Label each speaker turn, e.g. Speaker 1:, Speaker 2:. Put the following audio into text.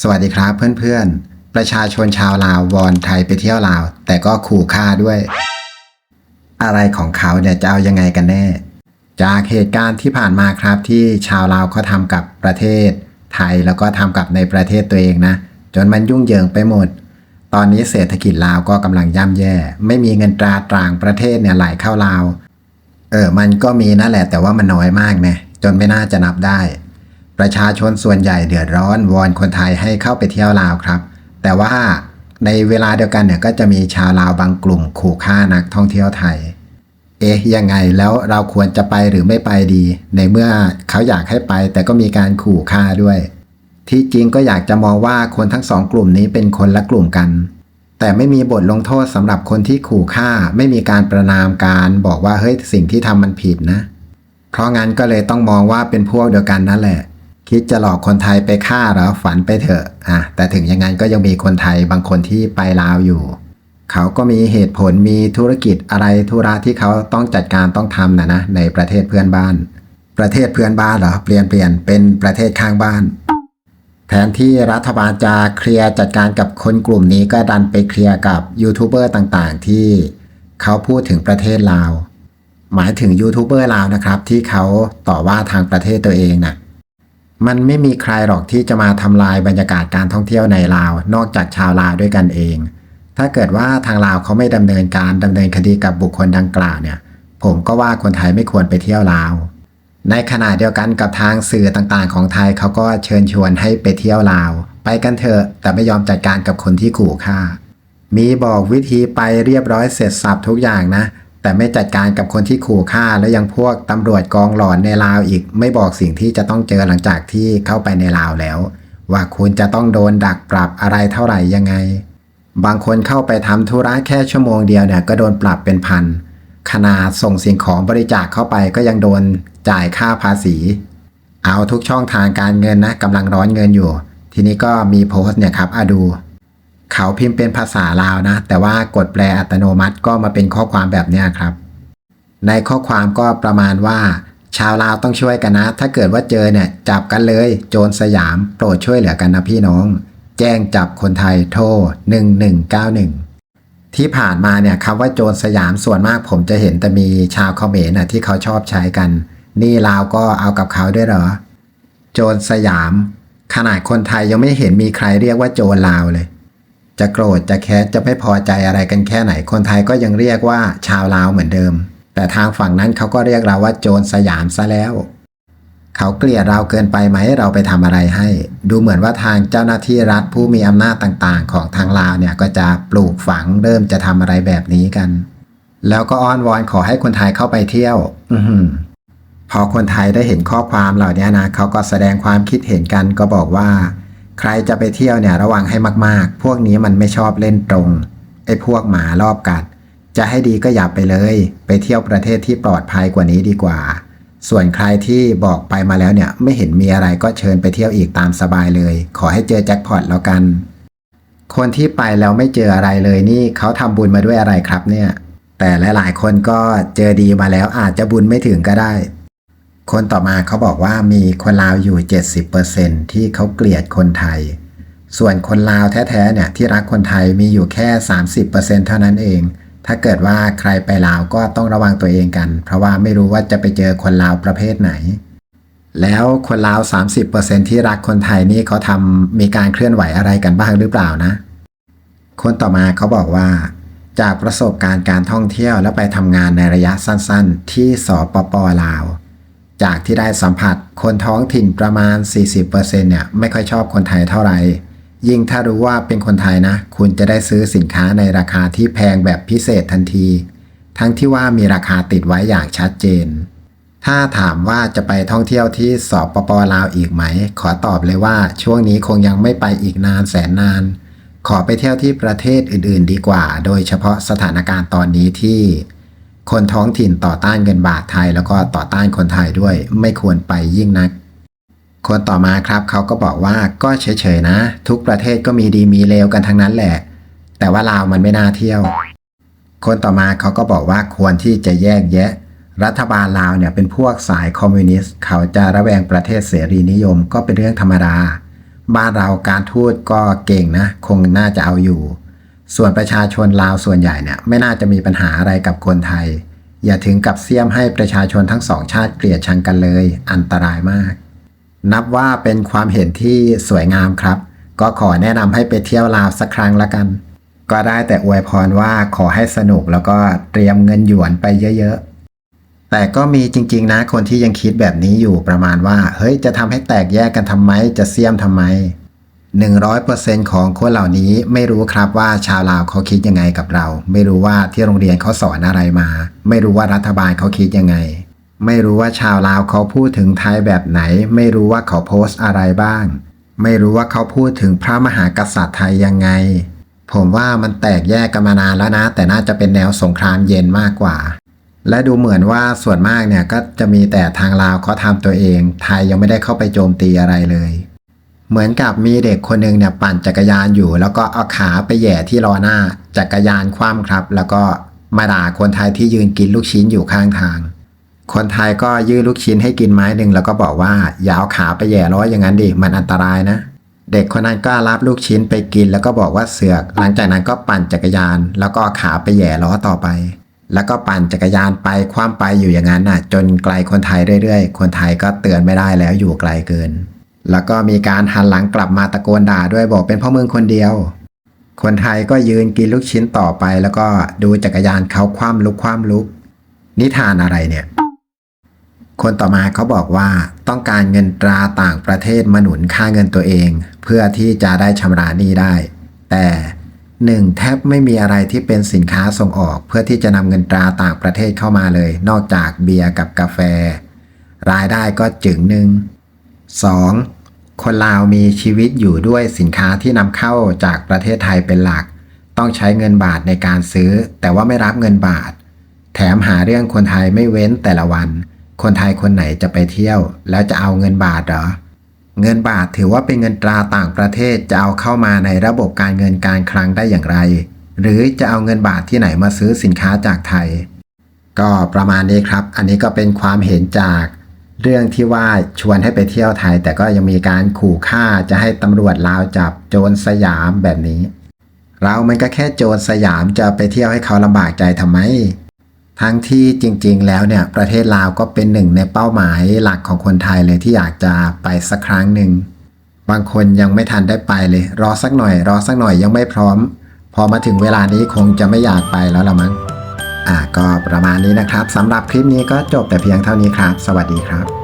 Speaker 1: สวัสดีครับเพื่อนๆ ประชาชนชาวลาววอนไทยไปเที่ยวลาว แต่ก็ขู่ฆ่าด้วย อะไรของเขาเนี่ยจะเอายังไงกันแน่ จากเหตุการณ์ที่ผ่านมาครับที่ชาวลาวเขาทำกับประเทศไทยแล้วก็ทำกับในประเทศตัวเองนะ จนมันยุ่งเหยิงไปหมด ตอนนี้เศรษฐกิจลาวก็กำลังย่ำแย่ ไม่มีเงินตราต่างประเทศเนี่ยไหลเข้าลาว เออมันก็มีนั่นแหละแต่ว่ามันน้อยมากนะจนไม่น่าจะนับได้ ประชาชนส่วนใหญ่เดือดร้อนวอนคนไทยให้เข้าไปเที่ยวลาวครับ แต่ว่าในเวลาเดียวกันเนี่ยก็จะมีชาวลาวบางกลุ่มขู่ฆ่านักท่องเที่ยวไทย เอ๊ะยังไงแล้วเราควรจะไปหรือไม่ไปดี ในเมื่อเขาอยากให้ไป แต่ก็มีการขู่ฆ่าด้วย ที่จริงก็อยากจะมองว่าคนทั้งสองกลุ่มนี้เป็นคนละกลุ่มกัน แต่ไม่มีบทลงโทษสำหรับคนที่ขู่ฆ่า ไม่มีการประนามการบอกว่าเฮ้ยสิ่งที่ทำมันผิดนะ เพราะงั้นก็เลยต้องมองว่าเป็นพวกเดียวกันนั่นแหละ คิดจะหลอกคนไทยไปฆ่าหรอฝันไปเถอะอะแต่ถึงอย่างนั้นก็ยังมีคนไทยบางคนที่ไปลาวอยู่ เขาก็มีเหตุผลมีธุรกิจอะไรธุระที่เขาต้องจัดการต้องทำนะนะในประเทศเพื่อนบ้าน ประเทศเพื่อนบ้านเหรอเปลี่ยนเปลี่ยนเป็นประเทศข้างบ้าน แทนที่รัฐบาลจะเคลียร์จัดการกับคนกลุ่มนี้ก็ดันไปเคลียร์กับยูทูบเบอร์ต่างๆ ที่เขาพูดถึงประเทศลาว หมายถึงยูทูบเบอร์ลาวนะครับ ที่เขาต่อว่าทางประเทศตัวเองน่ะมันไม่มีใครหรอกที่จะมาทำลายบรรยากาศการท่องเที่ยวในลาว นอกจากชาวลาวด้วยกันเอง ถ้าเกิดว่าทางลาวเขาไม่ดำเนินการดำเนินคดีกับบุคคลดังกล่าวเนี่ย ผมก็ว่าคนไทยไม่ควรไปเที่ยวลาว ในขณะเดียวกันกับทางสื่อต่างๆ ของไทยเขาก็เชิญชวนให้ไปเที่ยวลาว ไปกันเถอะแต่ไม่ยอมจัดการกับคนที่ขู่ฆ่า มีบอกวิธีไปเรียบร้อยเสร็จสับทุกอย่างนะ แต่ไม่จัดการกับคนที่ขู่ฆ่า แล้วยังพวกตำรวจกองหลอนในลาวอีก ไม่บอกสิ่งที่จะต้องเจอหลังจากที่เข้าไปในลาวแล้ว ว่าคุณจะต้องโดนดักปรับอะไรเท่าไหร่ยังไง บางคนเข้าไปทำธุระแค่ชั่วโมงเดียวเนี่ยก็โดนปรับเป็นพันขนาดส่งสิ่งของบริจาคเข้าไปก็ยังโดน จ่ายค่าภาษี เอาทุกช่องทางการเงินนะกำลังร้อนเงินอยู่ ทีนี้ก็มีโพสต์เนี่ยครับอะดู เขาพิมพ์เป็นภาษาลาวนะ แต่ว่ากดแปลอัตโนมัติก็มาเป็นข้อความแบบนี้ครับ ในข้อความก็ประมาณว่า ชาวลาวต้องช่วยกันนะ ถ้าเกิดว่าเจอเนี่ยจับกันเลย โจรสยามโปรดช่วยเหลือกันนะพี่น้อง แจ้งจับคนไทยโทร1191ที่ผ่านมาเนี่ยคำว่าโจรสยามส่วนมากผมจะเห็นแต่มีชาวเขมรนะที่เขาชอบใช้กัน นี่ลาวก็เอากับเขาด้วยเหรอ โจรสยาม ขนาดคนไทยยังไม่เห็นมีใครเรียกว่าโจรลาวเลย จะโกรธจะแค้นจะไม่พอใจอะไรกันแค่ไหน คนไทยก็ยังเรียกว่าชาวลาวเหมือนเดิม แต่ทางฝั่งนั้นเขาก็เรียกเราว่าโจรสยามซะแล้ว เขาเกลียดเราเกินไปไหมเราไปทำอะไรให้ ดูเหมือนว่าทางเจ้าหน้าที่รัฐผู้มีอำนาจต่าง ๆ ของทางลาวเนี่ยก็จะปลูกฝังเริ่มจะทำอะไรแบบนี้กัน แล้วก็อ้อนวอนขอให้คนไทยเข้าไปเที่ยว อื พอคนไทยได้เห็นข้อความเหล่านี้นะเขาก็แสดงความคิดเห็นกันก็บอกว่า ใครจะไปเที่ยวเนี่ยระวังให้มากๆ พวกนี้มันไม่ชอบเล่นตรงไอ้พวกหมารอบกัด จะให้ดีก็อย่าไปเลย ไปเที่ยวประเทศที่ปลอดภัยกว่านี้ดีกว่า ส่วนใครที่บอกไปมาแล้วเนี่ยไม่เห็นมีอะไรก็เชิญไปเที่ยวอีกตามสบายเลย ขอให้เจอแจ็คพอตแล้วกัน คนที่ไปแล้วไม่เจออะไรเลยนี่เขาทำบุญมาด้วยอะไรครับเนี่ย แต่หลายๆคนก็เจอดีมาแล้วอาจจะบุญไม่ถึงก็ได้ คนต่อมาเขาบอกว่ามีคนลาวอยู่ 70%ที่เขาเกลียดคนไทย ส่วนคนลาวแท้ๆเนี่ยที่รักคนไทยมีอยู่แค่ 30%เท่านั้นเอง ถ้าเกิดว่าใครไปลาวก็ต้องระวังตัวเองกัน เพราะว่าไม่รู้ว่าจะไปเจอคนลาวประเภทไหน แล้วคนลาว 30%ที่รักคนไทยนี่เขาทำมีการเคลื่อนไหวอะไรกันบ้างหรือเปล่านะ คนต่อมาเขาบอกว่าจากประสบการณ์การท่องเที่ยวและไปทำงานในระยะสั้น ๆ ที่สปปลาว จากที่ได้สัมผัสคนท้องถิ่นประมาณ 40%เนี่ยไม่ค่อยชอบคนไทยเท่าไหร่ ยิ่งถ้ารู้ว่าเป็นคนไทยนะ คุณจะได้ซื้อสินค้าในราคาที่แพงแบบพิเศษทันที ทั้งที่ว่ามีราคาติดไว้อย่างชัดเจน ถ้าถามว่าจะไปท่องเที่ยวที่สปปลาวอีกไหม ขอตอบเลยว่าช่วงนี้คงยังไม่ไปอีกนานแสนนาน ขอไปเที่ยวที่ประเทศอื่น ๆ ดีกว่า โดยเฉพาะสถานการณ์ตอนนี้ที่ คนท้องถิ่นต่อต้านเงินบาทไทยแล้วก็ต่อต้านคนไทยด้วยไม่ควรไปยิ่งนัก คนต่อมาครับเขาก็บอกว่าก็เฉยๆนะ ทุกประเทศก็มีดีมีเลวกันทั้งนั้นแหละ แต่ว่าลาวมันไม่น่าเที่ยว คนต่อมาเขาก็บอกว่าควรที่จะแยกแยะ รัฐบาลลาวเนี่ยเป็นพวกสายคอมมิวนิสต์เขาจะระแวงประเทศเสรีนิยมก็เป็นเรื่องธรรมดา บ้านเราการทูตก็เก่งนะ คงน่าจะเอาอยู่ ส่วนประชาชนลาวส่วนใหญ่เนี่ยไม่น่าจะมีปัญหาอะไรกับคนไทย อย่าถึงกับเสี่ยมให้ประชาชนทั้งสองชาติเกลียดชังกันเลย อันตรายมาก นับว่าเป็นความเห็นที่สวยงามครับ ก็ขอแนะนำให้ไปเที่ยวลาวสักครั้งละกัน ก็ได้แต่อวยพรว่าขอให้สนุกแล้วก็เตรียมเงินหยวนไปเยอะๆ แต่ก็มีจริง ๆ นะคนที่ยังคิดแบบนี้อยู่ประมาณว่า เฮ้ยจะทำให้แตกแยกกันทำไมจะเสี่ยมทำไม 100%ของคนเหล่านี้ไม่รู้ครับว่าชาวลาวเขาคิดยังไงกับเรา ไม่รู้ว่าที่โรงเรียนเขาสอนอะไรมา ไม่รู้ว่ารัฐบาลเขาคิดยังไง ไม่รู้ว่าชาวลาวเขาพูดถึงไทยแบบไหน ไม่รู้ว่าเขาโพสต์อะไรบ้าง ไม่รู้ว่าเขาพูดถึงพระมหากษัตริย์ไทยยังไง ผมว่ามันแตกแยกกันมานานแล้วนะ แต่น่าจะเป็นแนวสงครามเย็นมากกว่า และดูเหมือนว่าส่วนมากเนี่ยก็จะมีแต่ทางลาวเขาทำตัวเอง ไทยยังไม่ได้เข้าไปโจมตีอะไรเลย เหมือนกับมีเด็กคนหนึ่งเนี่ยปั่นจักรยานอยู่ แล้วก็เอาขาไปแย่ที่ล้อหน้าจักรยานคว่ำครับ แล้วก็มาด่าคนไทยที่ยืนกินลูกชิ้นอยู่ข้างทาง คนไทยก็ยื่นลูกชิ้นให้กินไม้หนึ่งแล้วก็บอกว่าอย่าเอาขาไปแย่ล้ออย่างนั้นดิมันอันตรายนะ เด็กคนนั้นก็รับลูกชิ้นไปกินแล้วก็บอกว่าเสือก หลังจากนั้นก็ปั่นจักรยาน แล้วก็ขาไปแย่ล้อต่อไป แล้วก็ปั่นจักรยานไปคว่ำไปอยู่อย่างนั้นน่ะ จนไกลคนไทยเรื่อยๆ คนไทยก็เตือนไม่ได้แล้วอยู่ไกลเกิน แล้วก็มีการหันหลังกลับมาตะโกนด่าด้วยบอกเป็นพ่อมึงคนเดียว คนไทยก็ยืนกินลูกชิ้นต่อไปแล้วก็ดูจักรยานเขาคว่ำลุกคว่ำลุก นิทานอะไรเนี่ย คนต่อมาเขาบอกว่าต้องการเงินตราต่างประเทศมาหนุนค่าเงินตัวเอง เพื่อที่จะได้ชำระหนี้ได้ แต่หนึ่งแทบไม่มีอะไรที่เป็นสินค้าส่งออกเพื่อที่จะนำเงินตราต่างประเทศเข้ามาเลย นอกจากเบียร์กับกาแฟ รายได้ก็จึงหนึ่ง 2. คนลาวมีชีวิตอยู่ด้วยสินค้าที่นำเข้าจากประเทศไทยเป็นหลัก ต้องใช้เงินบาทในการซื้อ แต่ว่าไม่รับเงินบาท แถมหาเรื่องคนไทยไม่เว้นแต่ละวัน คนไทยคนไหนจะไปเที่ยว แล้วจะเอาเงินบาทเหรอ เงินบาทถือว่าเป็นเงินตราต่างประเทศจะเอาเข้ามาในระบบการเงินการคลังได้อย่างไร หรือจะเอาเงินบาทที่ไหนมาซื้อสินค้าจากไทย ก็ประมาณนี้ครับ อันนี้ก็เป็นความเห็นจาก เรื่องที่ว่าชวนให้ไปเที่ยวไทย แต่ก็ยังมีการขู่ฆ่าจะให้ตำรวจลาวจับโจรสยามแบบนี้ เรามันก็แค่โจรสยามจะไปเที่ยวให้เขาลำบากใจทำไม ทั้งที่จริงๆ แล้วเนี่ยประเทศลาวก็เป็นหนึ่งในเป้าหมายหลักของคนไทยเลยที่อยากจะไปสักครั้งหนึ่งบางคนยังไม่ทันได้ไปเลย รอสักหน่อย รอสักหน่อยยังไม่พร้อม พอมาถึงเวลานี้คงจะไม่อยากไปแล้วละมั้ง อะก็ประมาณนี้นะครับสำหรับคลิปนี้ก็จบแต่เพียงเท่านี้ครับ สวัสดีครับ